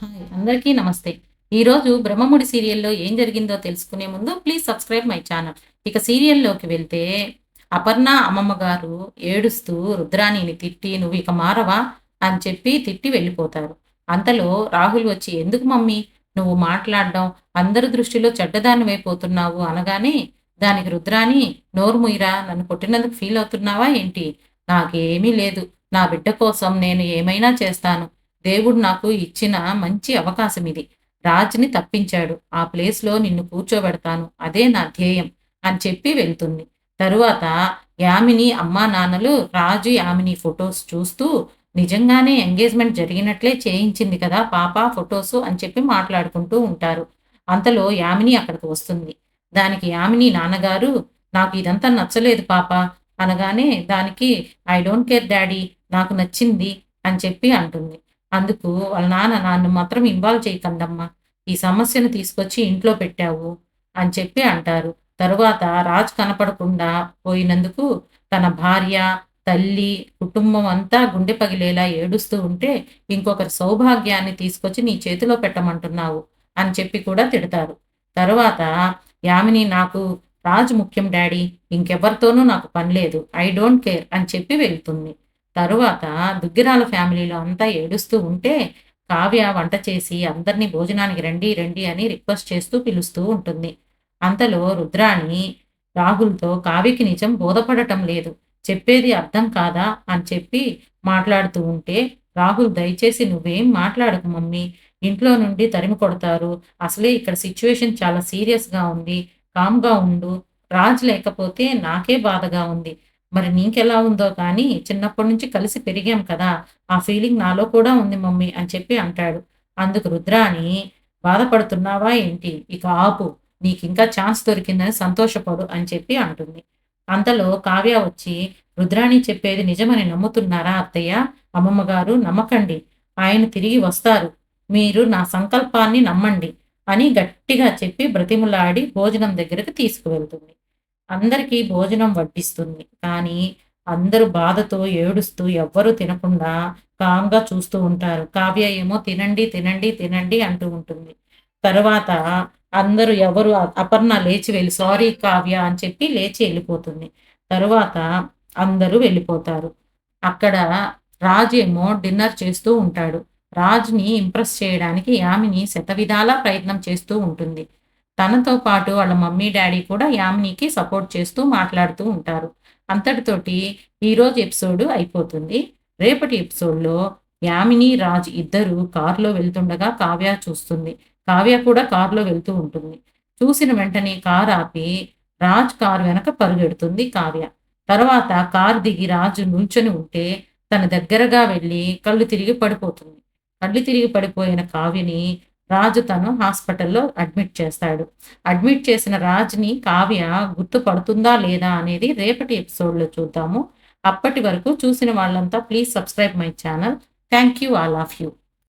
Hi అందరికీ నమస్తే. ఈరోజు బ్రహ్మముడి సీరియల్లో ఏం జరిగిందో తెలుసుకునే ముందు ప్లీజ్ సబ్స్క్రైబ్ మై ఛానల్ ఇక సీరియల్లోకి వెళ్తే అపర్ణ అమ్మమ్మ గారు ఏడుస్తూ రుద్రాణిని తిట్టి నువ్వు ఇక మారవా? అని చెప్పి తిట్టి వెళ్ళిపోతారు. అంతలో రాహుల్ వచ్చి ఎందుకు మమ్మీ? నువ్వు మాట్లాడడం అందరి దృష్టిలో చెడ్డదానివైపోతున్నావు అనగానే దానికి రుద్రాణి నోరుముయిరా నన్ను కొట్టినందుకు ఫీల్ అవుతున్నావా ఏంటి? నాకేమీ లేదు. నా బిడ్డ కోసం నేను ఏమైనా చేస్తాను. దేవుడు నాకు ఇచ్చిన మంచి అవకాశం ఇది. రాజుని తప్పించాడు. ఆ ప్లేస్లో నిన్ను కూర్చోబెడతాను. అదే నా ధ్యేయం అని చెప్పి వెళ్తుంది. తరువాత యామిని అమ్మా నాన్నలు రాజు యామిని ఫొటోస్ చూస్తూ నిజంగానే ఎంగేజ్మెంట్ జరిగినట్లే చేయించింది కదా పాప ఫొటోస్ అని చెప్పి మాట్లాడుకుంటూ ఉంటారు. అంతలో యామిని అక్కడికి వస్తుంది. దానికి యామిని నాన్నగారు నాకు ఇదంతా నచ్చలేదు పాప అనగానే దానికి ఐ డోంట్ కేర్ డాడీ నాకు నచ్చింది అని చెప్పి అంటుంది. అందుకు వాళ్ళ నాన్న నన్ను మాత్రం ఇన్వాల్వ్ చేయకండమ్మా. ఈ సమస్యను తీసుకొచ్చి ఇంట్లో పెట్టావు అని చెప్పి అంటారు. తరువాత రాజు కనపడకుండా పోయినందుకు తన భార్య తల్లి కుటుంబం అంతా గుండె పగిలేలా ఏడుస్తూ ఉంటే ఇంకొకరి సౌభాగ్యాన్ని తీసుకొచ్చి నీ చేతిలో పెట్టమంటున్నావు అని చెప్పి కూడా తిడతారు. తర్వాత యామిని నాకు రాజు ముఖ్యం డాడీ. ఇంకెవరితోనూ నాకు పని లేదు. ఐ డోంట్ కేర్ అని చెప్పి వెళ్తుంది. తరువాత దుగ్గిరాల ఫ్యామిలీలో అంతా ఏడుస్తూ ఉంటే కావ్య వంట చేసి అందరినీ భోజనానికి రండి రండి అని రిక్వెస్ట్ చేస్తూ పిలుస్తూ ఉంటుంది. అంతలో రుద్రాణి రాహుల్తో కావ్యకి నిజం బోధపడటం లేదు. చెప్పేది అర్థం కాదా అని చెప్పి మాట్లాడుతూ ఉంటే రాహుల్ దయచేసి నువ్వేం మాట్లాడకు మమ్మీ. ఇంట్లో నుండి తరిమి కొడతారు. అసలే ఇక్కడ సిచ్యువేషన్ చాలా సీరియస్గా ఉంది. కామ్గా ఉండు. రాజు లేకపోతే నాకే బాధగా ఉంది. మరి నీకెలా ఉందో కానీ చిన్నప్పటి నుంచి కలిసి పెరిగాం కదా ఆ ఫీలింగ్ నాలో కూడా ఉంది మమ్మీ అని చెప్పి అంటాడు. అందుకు రుద్రాని బాధపడుతున్నావా ఏంటి? ఇక ఆపు నీకు ఇంకా ఛాన్స్ దొరికిందని సంతోషపడు అని చెప్పి అంటుంది. అంతలో కావ్య వచ్చి రుద్రాణి చెప్పేది నిజమని నమ్ముతున్నారా అత్తయ్య? అమ్మమ్మ గారు నమ్మకండి ఆయన తిరిగి వస్తారు మీరు నా సంకల్పాన్ని నమ్మండి అని గట్టిగా చెప్పి బ్రతిములాడి భోజనం దగ్గరకు తీసుకువెళ్తుంది. అందరికీ భోజనం వడ్డిస్తుంది. కానీ అందరూ బాధతో ఏడుస్తూ ఎవ్వరూ తినకుండా కామ్గా చూస్తూ ఉంటారు. కావ్య ఏమో తినండి తినండి తినండి అంటూ ఉంటుంది. తర్వాత అందరూ ఎవరు అపర్ణ లేచి వెళ్ళి సారీ కావ్య అని చెప్పి లేచి వెళ్ళిపోతుంది. తరువాత అందరూ వెళ్ళిపోతారు. అక్కడ రాజు ఏమో డిన్నర్ చేస్తూ ఉంటాడు. రాజుని ఇంప్రెస్ చేయడానికి యామిని శతవిధాలా ప్రయత్నం చేస్తూ ఉంటుంది. తనతో పాటు వాళ్ళ మమ్మీ డాడీ కూడా యామినికి సపోర్ట్ చేస్తూ మాట్లాడుతూ ఉంటారు. అంతటితోటి ఈరోజు ఎపిసోడ్ అయిపోతుంది. రేపటి ఎపిసోడ్లో యామిని రాజ్ ఇద్దరు కారులో వెళ్తుండగా కావ్య చూస్తుంది. కావ్య కూడా కారులో వెళ్తూ ఉంటుంది. చూసిన వెంటనే కార్ ఆపి రాజ్ కారు వెనక పరుగెడుతుంది కావ్య. తర్వాత కారు దిగి రాజు నుంచొని ఉంటే తన దగ్గరగా వెళ్ళి కళ్ళు తిరిగి పడిపోతుంది. కళ్ళు తిరిగి పడిపోయిన కావ్యని రాజు తను హాస్పిటల్లో అడ్మిట్ చేస్తాడు. అడ్మిట్ చేసిన రాజుని కావ్య గుర్తుపడుతుందా లేదా అనేది రేపటి ఎపిసోడ్లో చూద్దాము. అప్పటి వరకు చూసిన వాళ్ళంతా please subscribe my channel. Thank you all of you.